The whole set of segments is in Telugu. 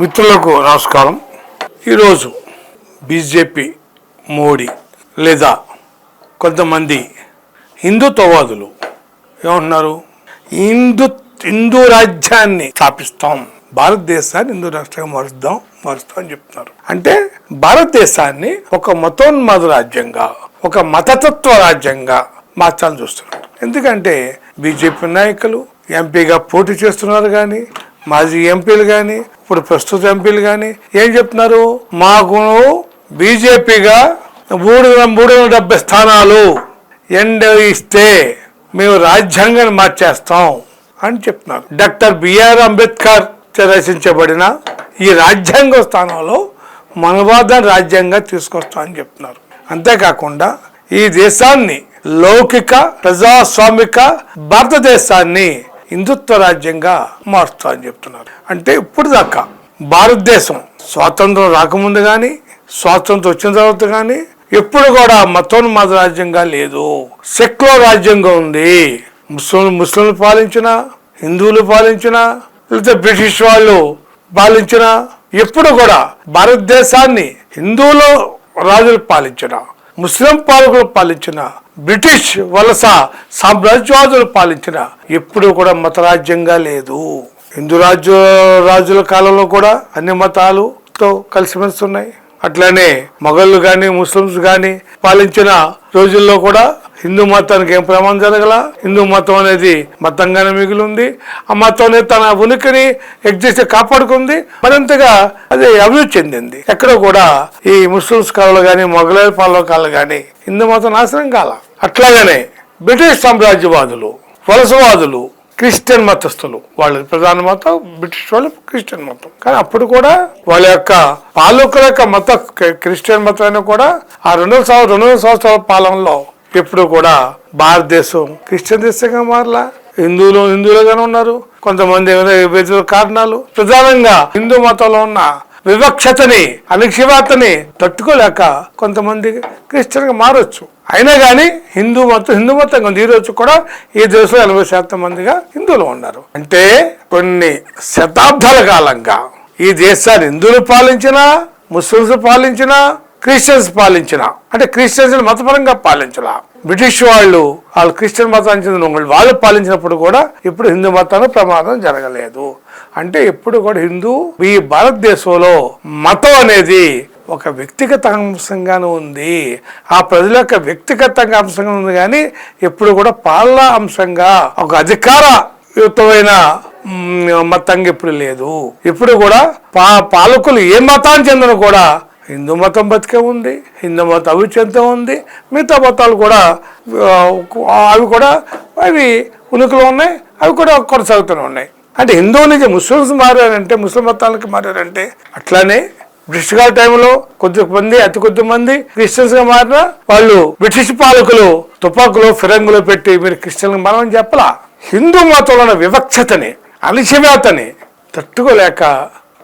మిత్రులకు నమస్కారం. ఈరోజు బీజేపీ మోడీ లేదా కొంతమంది హిందుత్వవాదులు ఏమంటున్నారు? హిందూ హిందూ రాజ్యాన్ని స్థాపిస్తాం భారతదేశాన్ని హిందూ రాష్ట్రంగా మారుస్తాం మారుస్తాం అని చెప్తున్నారు. అంటే భారతదేశాన్ని ఒక మతోన్మాద రాజ్యంగా ఒక మతతత్వ రాజ్యంగా మార్చాలని చూస్తున్నారు. ఎందుకంటే బీజేపీ నాయకులు ఎంపీగా పోటీ చేస్తున్నారు కానీ మాజీ ఎంపీలు కానీ ఇప్పుడు ప్రస్తుత ఎంపీలు కానీ ఏం చెప్తున్నారు? మాకు బీజేపీగా మూడు మూడు వందల డెబ్బై స్థానాలు. ఎండ ఇస్తే మేము రాజ్యాంగాన్ని మార్చేస్తాం అని చెప్తున్నారు. డాక్టర్ బిఆర్ అంబేద్కర్ రచించబడిన ఈ రాజ్యాంగ స్థానంలో మనవాద రాజ్యాంగం తీసుకొస్తాం అని చెప్తున్నారు. అంతేకాకుండా ఈ దేశాన్ని లౌకిక ప్రజాస్వామిక భారతదేశాన్ని హిందుత్వ రాజ్యంగా మారుస్తా అని చెప్తున్నారు. అంటే ఇప్పుడు దాకా భారతదేశం స్వాతంత్రం రాకముందు కానీ స్వాతంత్రం వచ్చిన తర్వాత కానీ ఎప్పుడు కూడా మతోన్మాద రాజ్యంగా లేదు. సెక్యులర్ రాజ్యంగా ఉంది. ముస్లిం ముస్లింలు పాలించిన హిందువులు పాలించిన లేకపోతే బ్రిటిష్ వాళ్ళు పాలించిన ఎప్పుడు కూడా భారతదేశాన్ని హిందువులు రాజులు పాలించిన ముస్లిం పాలకులు పాలించిన బ్రిటిష్ వలస సామ్రాజ్యవాదులు పాలించిన ఎప్పుడు కూడా మతరాజ్యంగా లేదు. హిందూ రాజ్య రాజుల కాలంలో కూడా అన్ని మతాలుతో కలిసిమెలిసి ఉన్నాయి. అట్లానే మొఘళ్ళు కానీ ముస్లిమ్స్ కానీ పాలించిన రోజుల్లో కూడా హిందూ మతానికి ఏం ప్రమాదం జరగల? హిందూ మతం అనేది మతంగానే మిగిలి ఉంది ఆ మతం అనేది తన ఉనికిని ఎగ్జిస్ట్ కాపాడుకుంది. మరింతగా అది అభివృద్ధి చెందింది. ఎక్కడ కూడా ఈ ముస్లిమ్స్ కాలంలో కానీ మొఘలాయ పాలన కాలంలో కానీ హిందూ మతం నాశనం కాల. అట్లాగనే బ్రిటిష్ సామ్రాజ్యవాదులు వలసవాదులు క్రిస్టియన్ మతస్థులు వాళ్ళ ప్రధాన మతం బ్రిటిష్ వాళ్ళు క్రిస్టియన్ మతం. కానీ అప్పుడు కూడా వాళ్ళ యొక్క పాలకుల యొక్క మత క్రిస్టియన్ మతం అయినా కూడా ఆ రెండు సంవత్సరం రెండు సంవత్సరాల పాలనలో ఎప్పుడు కూడా భారతదేశం క్రిస్టియన్ దేశంగా మారలా. హిందువులు హిందువులుగానే ఉన్నారు. కొంతమంది ఏమైనా కారణాలు. ప్రధానంగా హిందూ మతంలో ఉన్న వివక్షతని అనిక్షివాతని తట్టుకోలేక కొంతమంది క్రిస్టియన్గా మారొచ్చు. అయినా కానీ హిందూ మతం హిందూ మతం ఉంది. ఈ రోజు కూడా ఈ దేశంలో ఎనభై శాతం మందిగా హిందువులు ఉన్నారు. అంటే కొన్ని శతాబ్దాల కాలంగా ఈ దేశాన్ని హిందువులు పాలించినా ముస్లింస్ పాలించినా క్రిస్టియన్స్ పాలించిన అంటే క్రిస్టియన్స్ మతపరంగా పాలించాల బ్రిటిష్ వాళ్ళు వాళ్ళు క్రిస్టియన్ మతానికి చెందిన వాళ్ళు పాలించినప్పుడు కూడా ఇప్పుడు హిందూ మతానికి ప్రమాదం జరగలేదు. అంటే ఎప్పుడు కూడా హిందూ ఈ భారతదేశంలో మతం అనేది ఒక వ్యక్తిగత అంశంగానే ఉంది. ఆ ప్రజల యొక్క వ్యక్తిగతంగా అంశంగా ఉంది కానీ ఎప్పుడు కూడా పాలన అంశంగా ఒక అధికార యుతమైన మతంగా ఇప్పుడు లేదు. ఇప్పుడు కూడా పా పాలకులు ఏ మతానికి చెందిన కూడా హిందూ మతం బతికే ఉంది హిందూ మతం అవిచ్యంతం ఉంది మిగతా మతాలు కూడా అవి కూడా అవి ఉనికిలో ఉన్నాయి అవి కూడా కొనసాగుతూనే ఉన్నాయి. అంటే హిందువు నుంచి ముస్లిమ్స్ మారారంటే ముస్లిం మతాలకి మారారంటే అట్లానే బ్రిటిష్ కాల టైంలో కొద్ది మంది అతి కొద్ది మంది క్రిస్టియన్స్గా మారిన వాళ్ళు బ్రిటిష్ పాలకులు తుపాకులు ఫిరంగులు పెట్టి మీరు క్రిస్టియన్ మనం చెప్పలా. హిందూ మతంలో ఉన్న వివక్షతని అణిచివేతని తట్టుకోలేక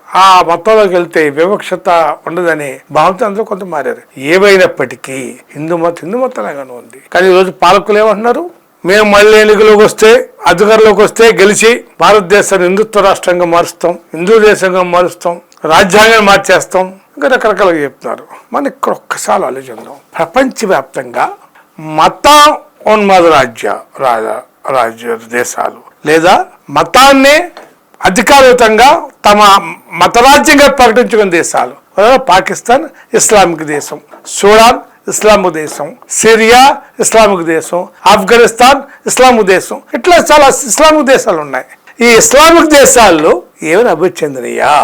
ఆ మతంలోకి వెళ్తే వివక్షత ఉండదని భావంతో అందరూ కొంత మారారు. ఏవైనప్పటికీ హిందూ మతం హిందూ మతంలాగానే ఉంది. కానీ ఈరోజు పాలకులు ఏమంటున్నారు? మేము మళ్ళీ ఎన్నికలోకి వస్తే అధికారంలోకి వస్తే గెలిచి భారతదేశాన్ని హిందుత్వ రాష్ట్రంగా మారుస్తాం హిందూ దేశంగా మారుస్తాం రాజ్యాంగాన్ని మార్చేస్తాం ఇంకా రకరకాలుగా చెప్తున్నారు. మనం ఇక్కడ ఒక్కసారి ఆలోచిద్దాం. ప్రపంచవ్యాప్తంగా మత ఉన్మాద రాజ్య రాజ రాజ్య దేశాలు లేదా మతాన్నే అధికారితంగా తమ మతరాజ్యంగా ప్రకటించుకున్న దేశాలు. పాకిస్తాన్ ఇస్లామిక్ దేశం సూడాన్ ఇస్లామిక్ దేశం సిరియా ఇస్లామిక్ దేశం ఆఫ్ఘనిస్తాన్ ఇస్లామిక్ దేశం ఇట్లా చాలా ఇస్లామిక్ దేశాలు ఉన్నాయి. ఈ ఇస్లామిక్ దేశాల్లో ఏమైనా అభివృద్ధి చెందినయా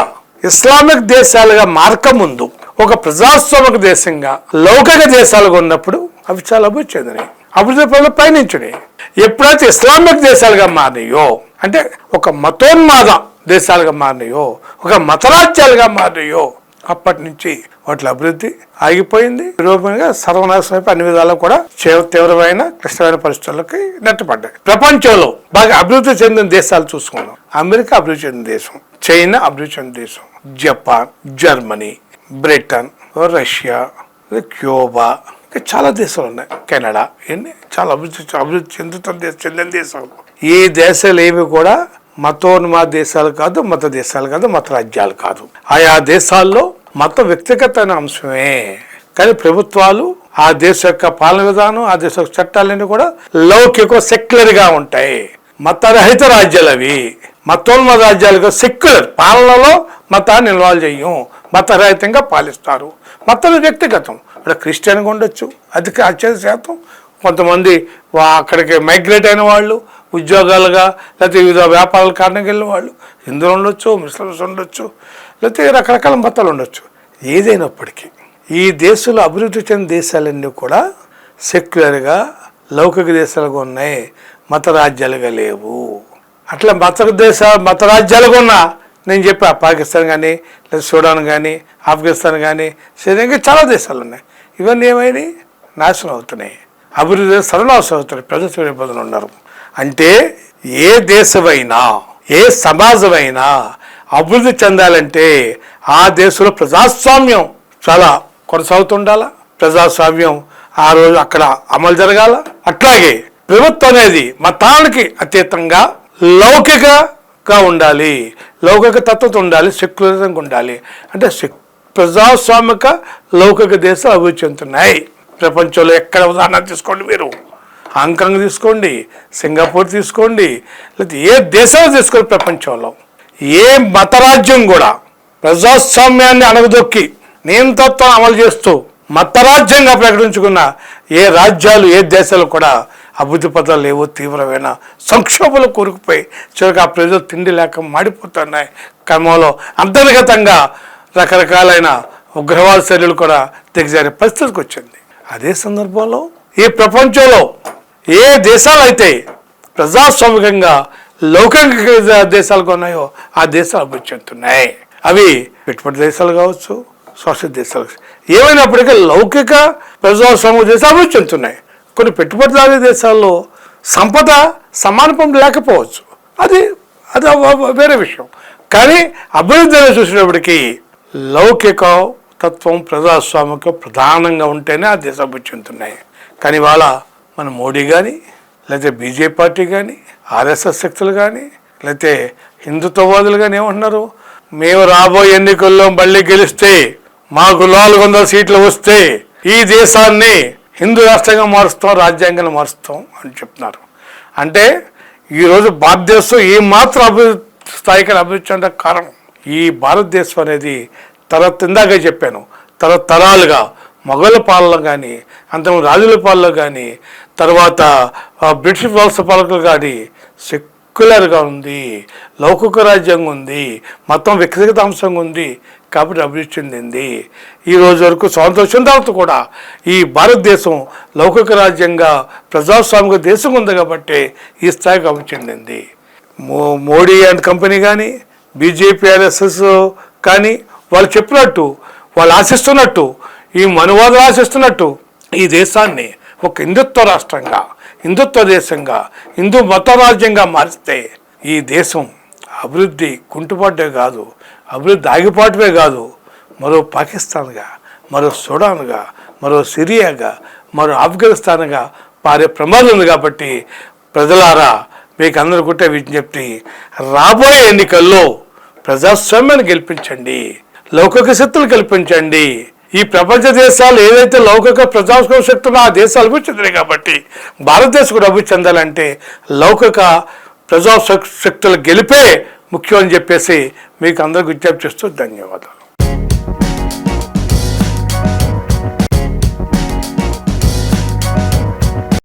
ఇస్లామిక్ దేశాలుగా మార్కముందు ఒక ప్రజాస్వామిక దేశంగా లౌకిక దేశాలుగా ఉన్నప్పుడు అవి చాలా అభివృద్ధి చెందినాయి అభివృద్ధి పనులు పయనించినాయి ఎప్పుడైతే ఇస్లామిక్ దేశాలుగా మారినాయో అంటే ఒక మతోన్మాద దేశాలుగా మారినాయో ఒక మతరాజ్యాలుగా మారినాయో అప్పటి నుంచి వాటి అభివృద్ధి ఆగిపోయింది. విరోధంగా సర్వనాశనం అన్ని విధాలు కూడా చే- తీవ్రమైన క్లిష్టమైన పరిస్థితులకి నెట్టపడ్డాయి ప్రపంచంలో బాగా అభివృద్ధి చెందిన దేశాలు చూసుకున్నాం అమెరికా అభివృద్ధి చెందిన దేశం చైనా అభివృద్ధి చెందిన దేశం Japan Germany Britain Russia Cuba చాలా దేశాలు ఉన్నాయి. కెనడా ఇవన్నీ చాలా అభివృద్ధి అభివృద్ధి చెందుతున్న దేశ చెందిన దేశాలు. ఈ దేశాలు ఏవి కూడా మతోన్మా దేశాలు కాదు మత దేశాలు కాదు మత రాజ్యాలు కాదు. ఆయా దేశాల్లో మత వ్యక్తిగత అంశమే. కానీ ప్రభుత్వాలు ఆ దేశం యొక్క పాలన విధానం ఆ దేశ యొక్క చట్టాలన్నీ కూడా లౌకిక సెక్యులర్గా ఉంటాయి. మతరహిత రాజ్యాలు అవి. మతోన్మత రాజ్యాలకు సెక్యులర్ పాలనలో మతాన్ని ఇన్వాల్వ్ చేయం. మతరహితంగా పాలిస్తారు. మతం వ్యక్తిగతం. అక్కడ క్రిస్టియన్గా ఉండొచ్చు. అధిక అత్యధిక శాతం కొంతమంది అక్కడికి మైగ్రేట్ అయిన వాళ్ళు ఉద్యోగాలుగా లేకపోతే వివిధ వ్యాపారాల కారణంగా వెళ్ళిన వాళ్ళు హిందువులు ఉండొచ్చు ముస్లిమ్స్ ఉండొచ్చు లేకపోతే రకరకాల మతాలు ఉండొచ్చు. ఏదైనప్పటికీ ఈ దేశంలో అభివృద్ధి చెందిన దేశాలన్నీ కూడా సెక్యులర్గా లౌకిక దేశాలుగా ఉన్నాయి. మత రాజ్యాలుగా లేవు. అట్లా మత దేశ మత రాజ్యాలుగా ఉన్నా నేను చెప్పా పాకిస్తాన్ కానీ లేదా సూడాన్ కానీ ఆఫ్ఘనిస్తాన్ కానీ శ్రీలంక చాలా దేశాలు ఉన్నాయి. ఇవన్నీ ఏమైనాయి? నాశనం అవుతున్నాయి. అభివృద్ధి సర్వనాశనం అవుతున్నాయి. ప్రజలు ఇబ్బందులు ఉన్నారు. అంటే ఏ దేశమైనా ఏ సమాజమైనా అభివృద్ధి చెందాలంటే ఆ దేశంలో ప్రజాస్వామ్యం చాలా కొనసాగుతుండాలా? ప్రజాస్వామ్యం ఆ రోజు అక్కడ అమలు జరగాల? అట్లాగే ప్రభుత్వం అనేది మతానికి అతీతంగా లౌకికగా ఉండాలి. లౌకిక తత్వత ఉండాలి. సెక్యులరిజంగా ఉండాలి. అంటే ప్రజాస్వామిక లౌకిక దేశాలు అభివృద్ధి చెందుతున్నాయి. ప్రపంచంలో ఎక్కడ ఉదాహరణ తీసుకోండి మీరు? హాంకాంగ్ తీసుకోండి సింగపూర్ తీసుకోండి లేకపోతే ఏ దేశాలు తీసుకోండి ప్రపంచంలో? ఏ మతరాజ్యం కూడా ప్రజాస్వామ్యాన్ని అణగదొక్కి నియంతత్వం అమలు చేస్తూ మతరాజ్యంగా ప్రకటించుకున్న ఏ రాజ్యాలు ఏ దేశాలు కూడా అభివృద్ధి పదాలు లేవు తీవ్రమైన సంక్షోభాలు కూరుకుపోయి చివరికి ఆ ప్రజలు తిండి లేక మాడిపోతున్నాయి. క్రమంలో అంతర్గతంగా రకరకాలైన ఉగ్రవాద చర్యలు కూడా దిగజారే పరిస్థితికి వచ్చింది. అదే సందర్భంలో ఈ ప్రపంచంలో ఏ దేశాలు అయితే ప్రజాస్వామికంగా లౌకిక దేశాలుగా ఉన్నాయో ఆ దేశాలు అభివృద్ధి చెందుతున్నాయి. అవి పెట్టుబడి దేశాలు కావచ్చు సోషల్ దేశాలు ఏమైనప్పటికీ లౌకిక ప్రజాస్వామ్య దేశాలు అభివృద్ధి చెందుతున్నాయి. కొన్ని పెట్టుబడిదారు దేశాల్లో సంపద సమానపం లేకపోవచ్చు. అది అది వేరే విషయం. కానీ అభివృద్ధిలో చూసినప్పటికీ లౌకిక తత్వం ప్రజాస్వామిక ప్రధానంగా ఉంటేనే ఆ దేశం అభివృద్ధి చెందుతున్నాయి కానీ ఇవాళ మన మోడీ కానీ లేకపోతే బీజేపీ పార్టీ కానీ ఆర్ఎస్ఎస్ శక్తులు కానీ లేకపోతే హిందుత్వవాదులు కానీ ఏమంటున్నారు? మేము రాబోయే ఎన్నికల్లో మళ్ళీ గెలిస్తే మాకు నాలుగు వందల సీట్లు వస్తే ఈ దేశాన్ని హిందూ రాష్ట్రంగా మారుస్తాం రాజ్యాంగం మారుస్తాం అని చెప్తున్నారు. అంటే ఈరోజు భారతదేశం ఏమాత్రం అభివృద్ధి స్థాయికి అభివృద్ధి చెందక కారణం. ఈ భారతదేశం అనేది తర ఇందాక చెప్పాను. తరతరాలుగా మొఘల పాలన కానీ అంతకుముందు రాజుల పాలన కానీ తర్వాత బ్రిటిష్ వలస పాలకులు కానీ సెక్యులర్గా ఉంది లౌకిక రాజ్యాంగం ఉంది మొత్తం వ్యక్తిగత అంశంగా ఉంది కాబట్టి అభివృద్ధి చెందింది. ఈ రోజు వరకు స్వాతంత్రం వచ్చిన తర్వాత కూడా ఈ భారతదేశం లౌకిక రాజ్యంగా ప్రజాస్వామిక దేశం ఉంది కాబట్టి ఈ స్థాయికి అభివృద్ధి చెందింది. మో మోడీ అండ్ కంపెనీ కానీ బీజేపీ ఆర్ఎస్ఎస్ కానీ వాళ్ళు చెప్పినట్టు వాళ్ళు ఆశిస్తున్నట్టు ఈ మనువాదులు ఆశిస్తున్నట్టు ఈ దేశాన్ని ఒక హిందుత్వ రాష్ట్రంగా హిందుత్వ దేశంగా హిందూ మత రాజ్యంగా మారిస్తే ఈ దేశం అభివృద్ధి కుంటుపడ్డే కాదు అభివృద్ధి ఆగిపాటువే కాదు మరో పాకిస్తాన్గా మరో సుడాన్గా మరో సిరియాగా మరో ఆఫ్ఘనిస్తాన్గా పారే ప్రమాదం ఉంది కాబట్టి ప్రజలారా మీకు అందరూ కుట్టే విజ్ఞప్తి రాబోయే ఎన్నికల్లో ప్రజాస్వామ్యాన్ని గెలిపించండి లౌకిక శక్తులు గెలిపించండి ఈ ప్రపంచ దేశాలు ఏదైతే లౌకిక ప్రజాస్వామ్య శక్తులు ఆ దేశాలు అభివృద్ధి చెందినాయి కాబట్టి భారతదేశం కూడా అభివృద్ధి చెందాలంటే లౌకిక ప్రజా శక్తులు గెలిపే ముఖ్యం అని చెప్పేసి మీకు అందరికి విజ్ఞప్తి చేస్తూ ధన్యవాదాలు.